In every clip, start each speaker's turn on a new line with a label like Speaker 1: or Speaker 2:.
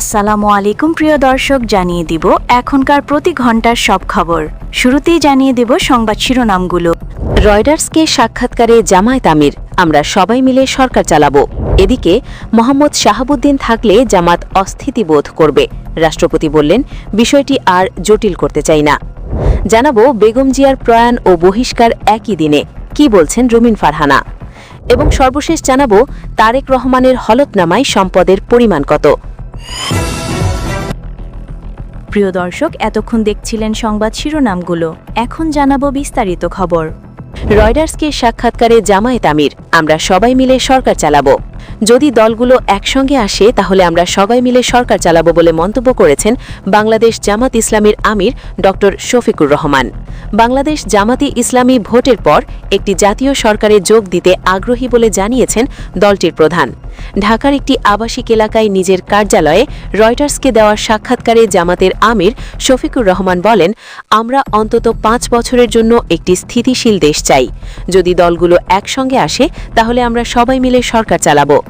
Speaker 1: আসসালামু আলাইকুম প্রিয় দর্শক, জানিয়ে দিব এখনকার প্রতি ঘণ্টার সব খবর। শুরুতেই জানিয়ে দেব সংবাদ শিরোনামগুলো।
Speaker 2: রয়ডার্সকে সাক্ষাৎকারে জামায়াত আমির, আমরা সবাই মিলে সরকার চালাব। এদিকে, মোহাম্মদ শাহাবুদ্দিন থাকলে জামাত অস্থিতি বোধ করবে। রাষ্ট্রপতি বললেন, বিষয়টি আর জটিল করতে চাই না। জানাব বেগম জিয়ার প্রয়াণ ও বহিষ্কার একই দিনে। কি বলছেন রুমিন ফারহানা? এবং সর্বশেষ জানাব, তারেক রহমানের হলফনামায় সম্পদের পরিমাণ কত?
Speaker 1: প্রিয় দর্শক, এতক্ষণ দেখছিলেন সংবাদ শিরোনামগুলো। এখন জানাব বিস্তারিত খবর।
Speaker 2: রয়ডার্সকে সাক্ষাৎকারে জামায়াত আমির। আমরা সবাই মিলে সরকার চালাবো। যদি দলগুলো একসঙ্গে আসে, তাহলে আমরা সবাই মিলে সরকার চালাবো বলে মন্তব্য করেছেন বাংলাদেশ জামাত ইসলামীর আমির ড. শফিকুর রহমান। বাংলাদেশ জামাতি ইসলামী ভোটের পর একটি জাতীয় সরকারে যোগ দিতে আগ্রহী বলে জানিয়েছেন দলটির প্রধান। ঢাকার একটি আবাসিক এলাকায় নিজের কার্যালয়ে রয়টার্সকে দেওয়া সাক্ষাৎকারে জামাতের আমির শফিকুর রহমান বলেন, আমরা অন্তত পাঁচ বছরের জন্য একটি স্থিতিশীল দেশ চাই। যদি দলগুলো একসঙ্গে আসে, তাহলে আমরা সবাই মিলে সরকার চালাব।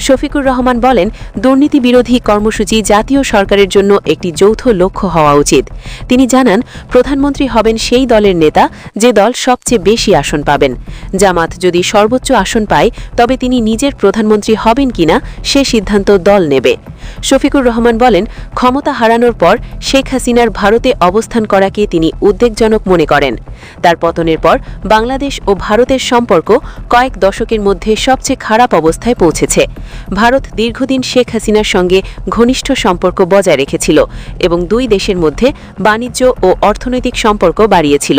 Speaker 2: শফিকুর রহমান বলেন, দুর্নীতি বিরোধী কর্মসূচি জাতীয় সরকারের জন্য একটি যৌথ লক্ষ্য হওয়া উচিত। তিনি জানান, প্রধানমন্ত্রী হবেন সেই দলের নেতা যে দল সবচেয়ে বেশি আসন পাবেন। জামাত যদি সর্বোচ্চ আসন পায়, তবে তিনি নিজের প্রধানমন্ত্রী হবেন কিনা সে সিদ্ধান্ত দল নেবে। শফিকুর রহমান বলেন, ক্ষমতা হারানোর পর শেখ হাসিনার ভারতে অবস্থান করাকে তিনি উদ্বেগজনক মনে করেন। তার পতনের পর বাংলাদেশ ও ভারতের সম্পর্ক কয়েক দশকের মধ্যে সবচেয়ে খারাপ অবস্থায় পৌঁছেছে। ভারত দীর্ঘদিন শেখ হাসিনার সঙ্গে ঘনিষ্ঠ সম্পর্ক বজায় রেখেছিল এবং দুই দেশের মধ্যে বাণিজ্য ও অর্থনৈতিক সম্পর্ক বাড়িয়েছিল।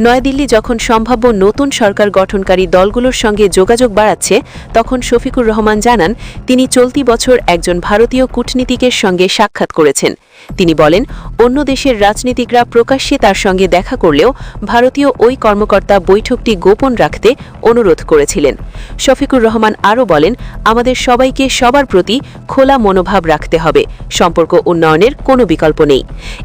Speaker 2: নয়াদিল্লি যখন সম্ভাব্য নতুন সরকার গঠনকারী দলগুলোর সঙ্গে যোগাযোগ বাড়াচ্ছে, তখন শফিকুর রহমান জানান, তিনি চলতি বছর একজন ভারতীয় কূটনীতিকের সঙ্গে সাক্ষাৎ করেছেন। তিনি বলেন, অন্য দেশের রাজনীতিকরা প্রকাশ্যে তার সঙ্গে দেখা করলেও ভারতীয় ওই কর্মকর্তা বৈঠকটি গোপন রাখতে অনুরোধ করেছিলেন। শফিকুর রহমান আরও বলেন, আমাদের সবাইকে সবার প্রতি খোলা মনোভাব রাখতে হবে। সম্পর্ক উন্নয়নের কোনো বিকল্প নেই।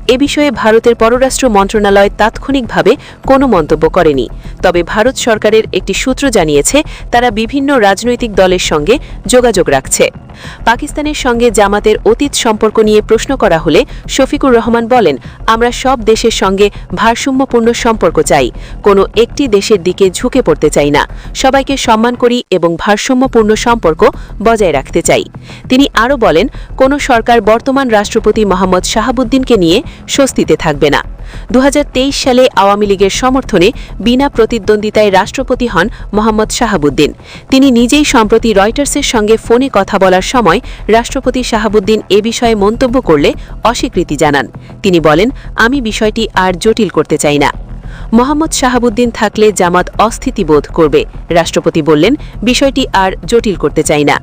Speaker 2: এ বিষয়ে ভারতের পররাষ্ট্র মন্ত্রণালয় তাৎক্ষণিকভাবে কোনো মন্তব্য করেনি। তবে ভারত সরকারের একটি সূত্র জানিয়েছে, তারা বিভিন্ন রাজনৈতিক দলের সঙ্গে যোগাযোগ রাখছে। পাকিস্তানের সঙ্গে জামাতের অতীত সম্পর্ক নিয়ে প্রশ্ন করা হলে শফিকুর রহমান বলেন, আমরা সব দেশের সঙ্গে ভারসাম্যপূর্ণ সম্পর্ক চাই। কোনো একটি দেশের দিকে ঝুঁকে পড়তে চাই না। সবাইকে সম্মান করি এবং ভারসাম্যপূর্ণ সম্পর্ক বজায় রাখতে চাই। তিনি আরও বলেন, কোনো সরকার বর্তমান রাষ্ট্রপতি মোহাম্মদ শাহাবুদ্দিনকে নিয়ে স্বস্তিতে থাকবে না। দু হাজার তেইশ সালে আওয়ামী লীগের সমর্থনে বিনা প্রতিদ্বন্দ্বিতায় রাষ্ট্রপতি হন মোহাম্মদ শাহাবুদ্দিন। তিনি নিজেই সম্প্রতি রয়টার্সের সঙ্গে ফোনে কথা বলার সময় রাষ্ট্রপতি শাহাবুদ্দিন এ বিষয়ে মন্তব্য করলে অস্বীকৃতি জানান। তিনি বলেন, আমি বিষয়টি আর জটিল করতে চাই না। মোহাম্মদ শাহাবুদ্দিন থাকলে জামাত অস্থিতি বোধ করবে। রাষ্ট্রপতি বললেন, বিষয়টি আর জটিল করতে চাই না।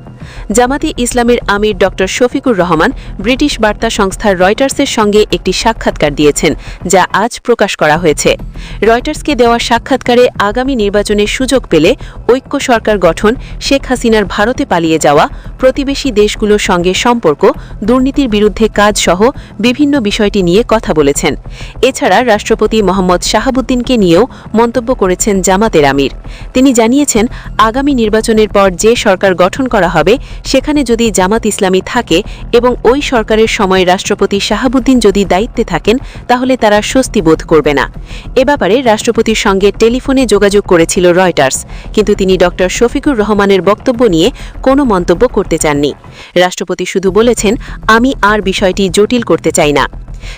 Speaker 2: জামাতি ইসলামের আমির ড. শফিকুর রহমান ব্রিটিশ বার্তা সংস্থার রয়টার্সের সঙ্গে একটি সাক্ষাৎকার দিয়েছেন, যা আজ প্রকাশ করা হয়েছে। রয়টার্সকে দেওয়া সাক্ষাৎকারে আগামী নির্বাচনে সুযোগ পেলে ঐক্য সরকার গঠন, শেখ হাসিনার ভারতে পালিয়ে যাওয়া, প্রতিবেশী দেশগুলোর সঙ্গে সম্পর্ক, দুর্নীতির বিরুদ্ধে কাজ সহ বিভিন্ন বিষয়টি নিয়ে কথা বলেছেন। এছাড়া রাষ্ট্রপতি মোহাম্মদ শাহাবুদ্দিনকে নিয়েও মন্তব্য করেছেন জামাতের আমির। তিনি জানিয়েছেন, আগামী নির্বাচনের পর যে সরকার গঠন করা হবে সেখানে যদি জামাত ইসলামী থাকে এবং ওই সরকারের সময় রাষ্ট্রপতি শাহাবুদ্দিন যদি দায়িত্বে থাকেন, তাহলে তারা স্বস্তি বোধ করবে না। এ ব্যাপারে রাষ্ট্রপতির সঙ্গে টেলিফোনে যোগাযোগ করেছিল রয়টার্স, কিন্তু তিনি ড. শফিকুর রহমানের বক্তব্য নিয়ে কোনো মন্তব্য করতে চাননি। রাষ্ট্রপতি শুধু বলেছেন, আমি আর বিষয়টি জটিল করতে চাই না।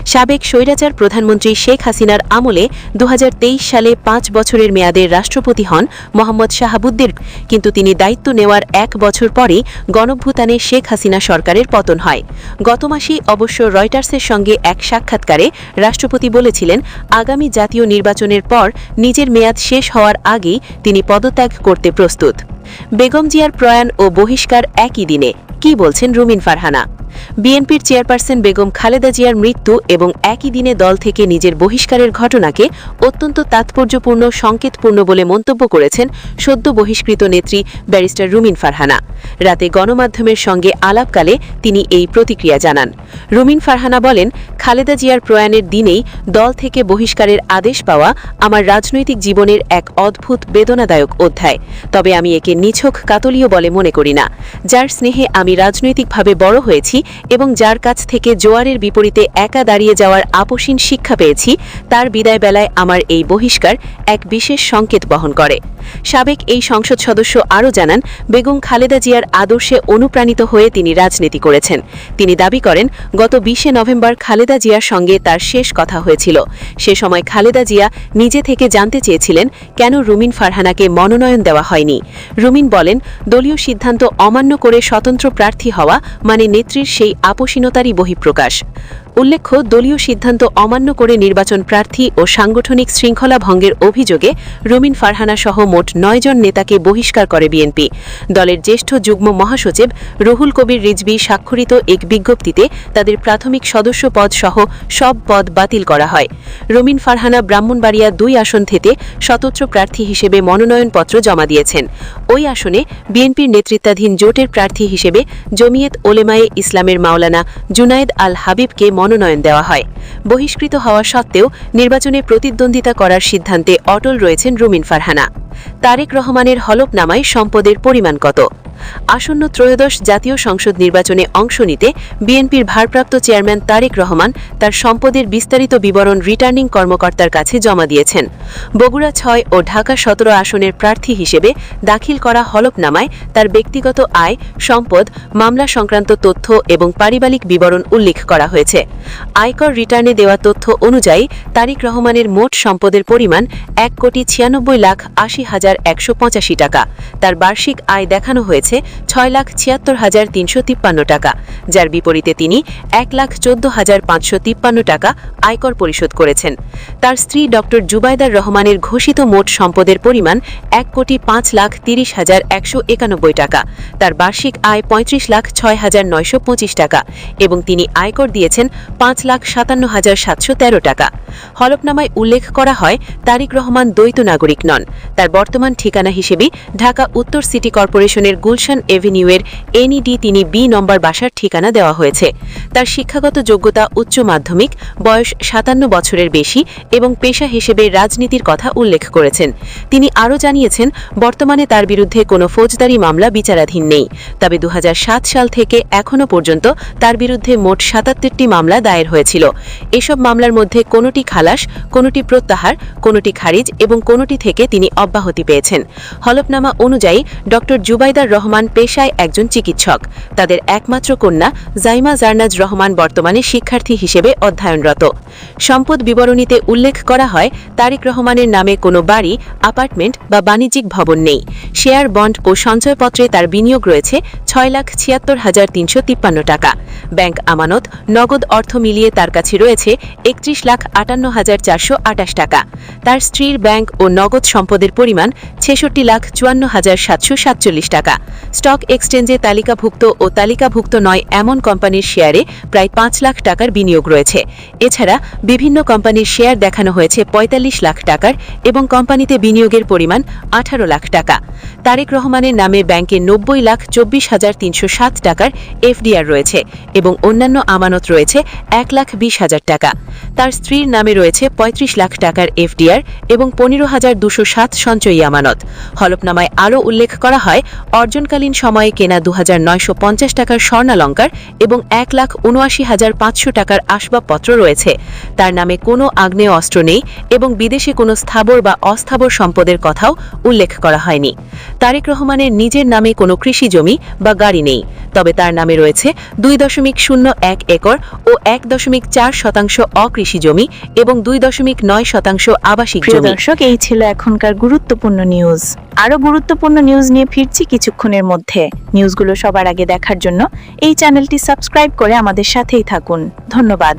Speaker 2: সাবেক স্বৈরাচার প্রধানমন্ত্রী শেখ হাসিনার আমলে দু হাজার তেইশ সালে পাঁচ বছরের মেয়াদের রাষ্ট্রপতি হন মোহাম্মদ শাহাবুদ্দিন। কিন্তু তিনি দায়িত্ব নেওয়ার এক বছর পরেই গণভূতানে শেখ হাসিনা সরকারের পতন হয়। গত মাসেই অবশ্য রয়টার্সের সঙ্গে এক সাক্ষাৎকারে রাষ্ট্রপতি বলেছিলেন, আগামী জাতীয় নির্বাচনের পর নিজের মেয়াদ শেষ হওয়ার আগেই তিনি পদত্যাগ করতে প্রস্তুত। বেগম জিয়ার প্রয়াণ ও বহিষ্কার একই দিনে। কি বলছেন রুমিন ফারহানা? বিএনপির চেয়ারপারসন বেগম খালেদা জিয়ার মৃত্যু এবং একই দিনে দল থেকে নিজের বহিষ্কারের ঘটনাকে অত্যন্ত তাৎপর্যপূর্ণ, সংকেতপূর্ণ বলে মন্তব্য করেছেন সদ্য বহিষ্কৃত নেত্রী ব্যারিস্টার রুমিন ফারহানা। রাতে গণমাধ্যমের সঙ্গে আলাপকালে তিনি এই প্রতিক্রিয়া জানান। রুমিন ফারহানা বলেন, খালেদা জিয়ার প্রয়াণের দিনেই দল থেকে বহিষ্কারের আদেশ পাওয়া আমার রাজনৈতিক জীবনের এক অদ্ভুত, বেদনাদায়ক অধ্যায়। তবে আমি একে নিছক, কাতলীয় বলে মনে করি না। যার স্নেহে আমি রাজনৈতিকভাবে বড় হয়েছি এবং যার কাছ থেকে জোয়ারের বিপরীতে একা দাঁড়িয়ে যাওয়ার আপোষীন শিক্ষা পেয়েছি, তার বিদায় বেলায় আমার এই বহিষ্কার এক বিশেষ সংকেত বহন করে। সাবেক এই সংসদ সদস্য আরও জানান, বেগম খালেদা জিয়ার আদর্শে অনুপ্রাণিত হয়ে তিনি রাজনীতি করেছেন। তিনি দাবি করেন, গত বিশে নভেম্বর খালেদা জিয়ার সঙ্গে তার শেষ কথা হয়েছিল। সে সময় খালেদা জিয়া নিজে থেকে জানতে চেয়েছিলেন, কেন রুমিন ফারহানাকে মনোনয়ন দেওয়া হয়নি। রুমিন বলেন, দলীয় সিদ্ধান্ত অমান্য করে স্বতন্ত্র প্রার্থী হওয়া মানে নেত্রীর সেই আপসীনতারই বহিঃপ্রকাশ। উল্লেখ্য, দলীয় সিদ্ধান্ত অমান্য করে নির্বাচন প্রার্থী ও সাংগঠনিক শৃঙ্খলা ভঙ্গের অভিযোগে রুমিন ফারহানা সহ মোট নয়জন নেতাকে বহিষ্কার করে বিএনপি। দলের জ্যেষ্ঠ যুগ্ম মহাসচিব রুহুল কবির রিজভি স্বাক্ষরিত এক বিজ্ঞপ্তিতে তাদের প্রাথমিক সদস্য পদ সহ সব পদ বাতিল করা হয়। রুমিন ফারহানা ব্রাহ্মণবাড়িয়া দুই আসন থেকে স্বতন্ত্র প্রার্থী হিসেবে মনোনয়নপত্র জমা দিয়েছেন। ওই আসনে বিএনপির নেতৃত্বাধীন জোটের প্রার্থী হিসেবে জমিয়ত ওলেমায়ে ইসলামের মাওলানা জুনায়েদ আল হাবিবকে মনোনয়ন দেওয়া হয়। বহিষ্কৃত হওয়া সত্ত্বেও নির্বাচনে প্রতিদ্বন্দ্বিতা করার সিদ্ধান্তে অটল রয়েছেন রুমিন ফারহানা। তারেক রহমানের হলফনামায় সম্পদের পরিমাণ কত? আসন্ন ত্রয়োদশ জাতীয় সংসদ নির্বাচনে অংশ নিতে বিএনপির ভারপ্রাপ্ত চেয়ারম্যান তারেক রহমান তার সম্পদের বিস্তারিত বিবরণ রিটার্নিং কর্মকর্তার কাছে জমা দিয়েছেন। বগুড়া ছয় ও ঢাকা সতেরো আসনের প্রার্থী হিসেবে দাখিল করা হলফনামায় তার ব্যক্তিগত আয়, সম্পদ, মামলা সংক্রান্ত তথ্য এবং পারিবারিক বিবরণ উল্লেখ করা হয়েছে। আয়কর রিটার্নে দেওয়া তথ্য অনুযায়ী তারিক রহমানের মোট সম্পদের পরিমাণ এক কোটি ছিয়ানব্বই লাখ আশি হাজার একশো পঁচাশি টাকা। তার বার্ষিক আয় দেখানো হয়েছে ছয় লাখ ছিয়াত্তর হাজার তিনশো তিপ্পান্ন টাকা, যার বিপরীতে তিনি এক লাখ চোদ্দ হাজার পাঁচশো তিপ্পান্ন টাকা আয়কর পরিশোধ করেছেন। তার স্ত্রী ড জুবাইদার রহমানের ঘোষিত মোট সম্পদের পরিমাণ এক কোটি পাঁচ লাখ তিরিশ হাজার একশো একানব্বই টাকা, তার বার্ষিক আয় পঁয়ত্রিশ লাখ ছয় হাজার নয়শো পঁচিশ টাকা এবং তিনি আয়কর দিয়েছেন পাঁচ লাখ সাতান্ন হাজার সাতশো তেরো টাকা। হলফনামায় উল্লেখ করা হয়, তারিক রহমান দ্বৈত নাগরিক নন। তার বর্তমান ঠিকানা হিসেবে ঢাকা উত্তর সিটি কর্পোরেশনের গুলশান এভিনিউয়ের এনইডি তিনি বি নম্বর বাসার ঠিকানা দেওয়া হয়েছে। তার শিক্ষাগত যোগ্যতা উচ্চ মাধ্যমিক, বয়স সাতান্ন বছরের বেশি এবং পেশা হিসেবে রাজনীতির কথা উল্লেখ করেছেন। তিনি আরও জানিয়েছেন, বর্তমানে তার বিরুদ্ধে কোনো ফৌজদারি মামলা বিচারাধীন নেই। তবে দু হাজার সাত সাল থেকে এখনও পর্যন্ত তার বিরুদ্ধে মোট সাতাত্তরটি মামলা দায়ের হয়েছিল। এসব মামলার মধ্যে কোনোটি খালাস, কোনোটি প্রত্যাহার, কোনোটি খারিজ এবং কোনোটি থেকে তিনি অব্যাহতি পেয়েছেন। হলফনামা অনুযায়ী ড জুবাইদার রহমান পেশায় একজন চিকিৎসক। তাদের একমাত্র কন্যা জাইমা জার্নাজ রহমান বর্তমানে শিক্ষার্থী হিসেবে অধ্যয়নরত। সম্পদ বিবরণীতে উল্লেখ করা হয়, তারিক রহমানের নামে কোনো বাড়ি, অ্যাপার্টমেন্ট বা বাণিজ্যিক ভবন নেই। শেয়ার বন্ড ও সঞ্চয়পত্রে তার বিনিয়োগ রয়েছে ছয় লাখ ছিয়াত্তর হাজার তিনশো তিপ্পান্ন টাকা। ব্যাংক আমানত, নগদ অর্থ মিলিয়ে তার কাছে রয়েছে একত্রিশ লাখ আটান্ন হাজার চারশো আটাশ টাকা। তার স্ত্রীর ব্যাংক ও নগদ সম্পদের পরিমাণ ছেষট্টি লাখ চুয়ান্ন হাজার সাতশো সাতচল্লিশ টাকা। স্টক এক্সচেঞ্জে তালিকাভুক্ত ও তালিকাভুক্ত নয় এমন কোম্পানির শেয়ারে প্রায় পাঁচ লাখ টাকার বিনিয়োগ রয়েছে। এছাড়া বিভিন্ন কোম্পানির শেয়ার দেখানো হয়েছে পঁয়তাল্লিশ লাখ টাকার এবং কোম্পানিতে বিনিয়োগের পরিমাণ আঠারো লাখ টাকা। তারেক রহমানের নামে ব্যাংকে নব্বই লাখ চব্বিশ হাজার তিনশো সাত টাকার এফডিআর রয়েছে এবং অন্যান্য আমানত রয়েছে এক লাখ বিশ হাজার টাকা। তার স্ত্রীর নামে রয়েছে পঁয়ত্রিশ লাখ টাকার এফডিআর এবং পনেরো হাজার দুশো সাত সঞ্চয়ী আমানত। হলফনামায় আরও উল্লেখ করা হয়, অর্জনকালীন সময়ে কেনা দু হাজার নয়শো পঞ্চাশ টাকার স্বর্ণালঙ্কার এবং এক লাখ উনআশি হাজার পাঁচশো টাকার আসবাবপত্র রয়েছে। তার নামে কোনো আগ্নেয় অস্ত্র নেই এবং বিদেশে কোনো স্থাবর বা অস্থাবর সম্পদের কথাও উল্লেখ করা হয়নি। তারেক রহমানের নিজের নামে কোনো কৃষি জমি বা গাড়ি নেই, তবে তার নামে রয়েছে দুই দশমিক শূন্য এক একর ও এক দশমিক চার শতাংশ অকৃষি জমি এবং দুই দশমিক নয় শতাংশ আবাসিক জমি।
Speaker 1: দর্শক এই ছিল এখনকার গুরুত্বপূর্ণ নিউজ। আরও গুরুত্বপূর্ণ নিউজ নিয়ে ফিরছি কিছুক্ষণের মধ্যে। নিউজগুলো সবার আগে দেখার জন্য এই চ্যানেলটি সাবস্ক্রাইব করে আমাদের সাথেই থাকুন। ধন্যবাদ।